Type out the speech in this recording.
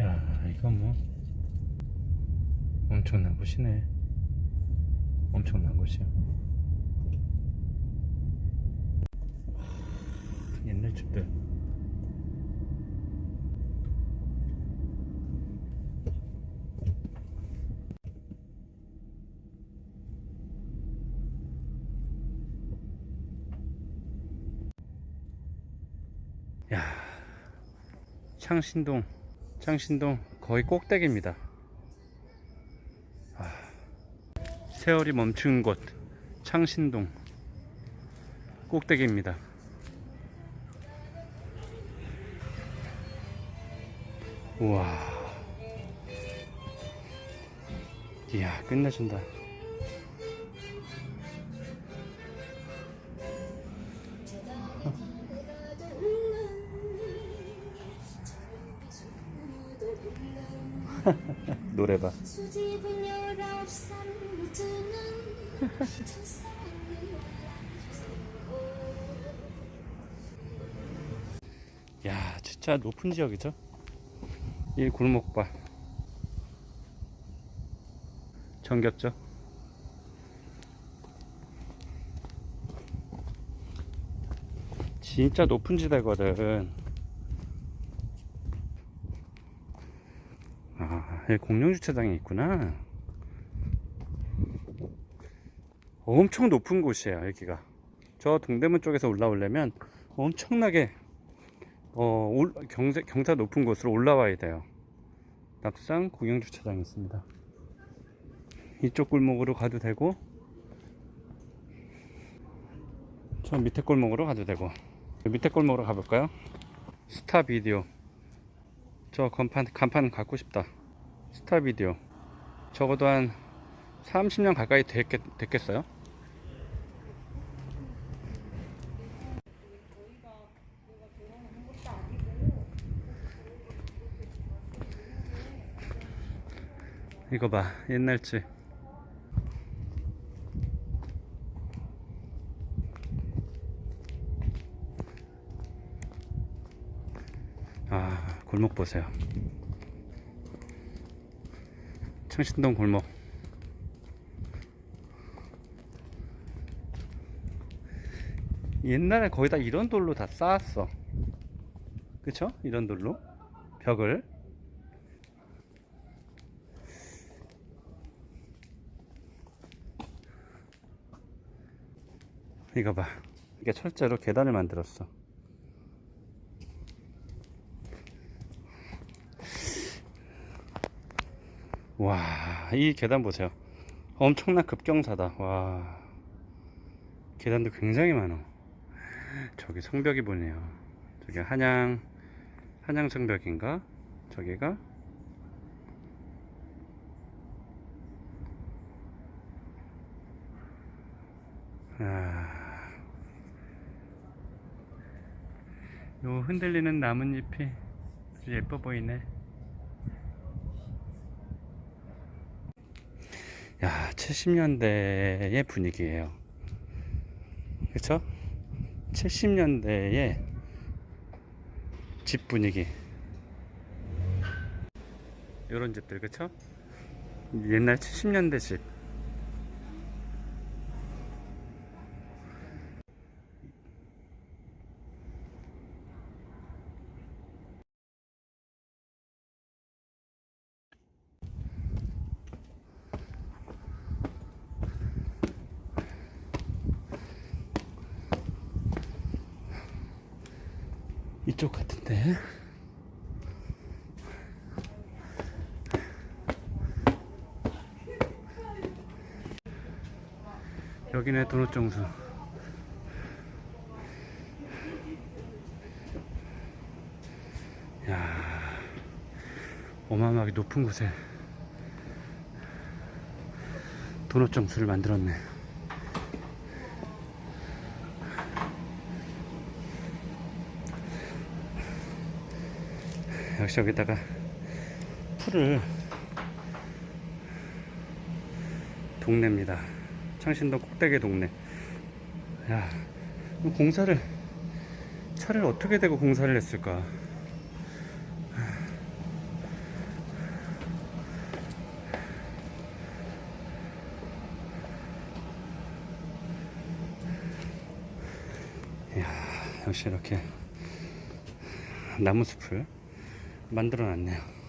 야 이거 뭐. 엄청난 곳이네. 엄청난 곳이야. 옛날 집들. 야 창신동 창신동 거의 꼭대기입니다. 아, 세월이 멈춘 곳 창신동 꼭대기입니다. 우와. 이야 끝내준다 책상을 야 진짜 높은 지역이죠? 이 골목봐 정겹죠? 진짜 높은 지대거든 아 여기 공영주차장이 있구나 엄청 높은 곳이에요 여기가 저 동대문 쪽에서 올라오려면 엄청나게 어, 올, 경사, 경사 높은 곳으로 올라와야 돼요. 낙상 공영주차장이 있습니다. 이쪽 골목으로 가도 되고, 저 밑에 골목으로 가도 되고, 밑에 골목으로 가볼까요? 스타 비디오. 저 간판, 간판 갖고 싶다. 스타 비디오. 적어도 한 30년 가까이 됐겠, 됐겠어요? 이거 봐 옛날 집 아, 골목 보세요. 창신동 골목. 옛날에 거의 다 이런 돌로 다 쌓았어. 그쵸? 이런 돌로. 벽을. 이거 봐. 이게 철제로 계단을 만들었어. 와, 이 계단 보세요. 엄청난 급경사다. 와. 계단도 굉장히 많아. 저기 성벽이 보네요. 저기 한양, 한양 성벽인가? 저기가? 아. 요 흔들리는 나뭇잎이 아주 예뻐 보이네. 야, 70년대의 분위기예요. 그쵸? 70년대의 집 분위기. 요런 집들, 그쵸? 옛날 70년대 집. 이쪽 같은데? 여기네 도넛 정수 야 어마어마하게 높은 곳에 도넛 정수를 만들었네 역시 여기다가 풀을 동네입니다. 창신도 꼭대기 동네. 야, 공사를 차를 어떻게 대고 공사를 했을까? 역시 이렇게 나무 숲을 만들어 놨네요.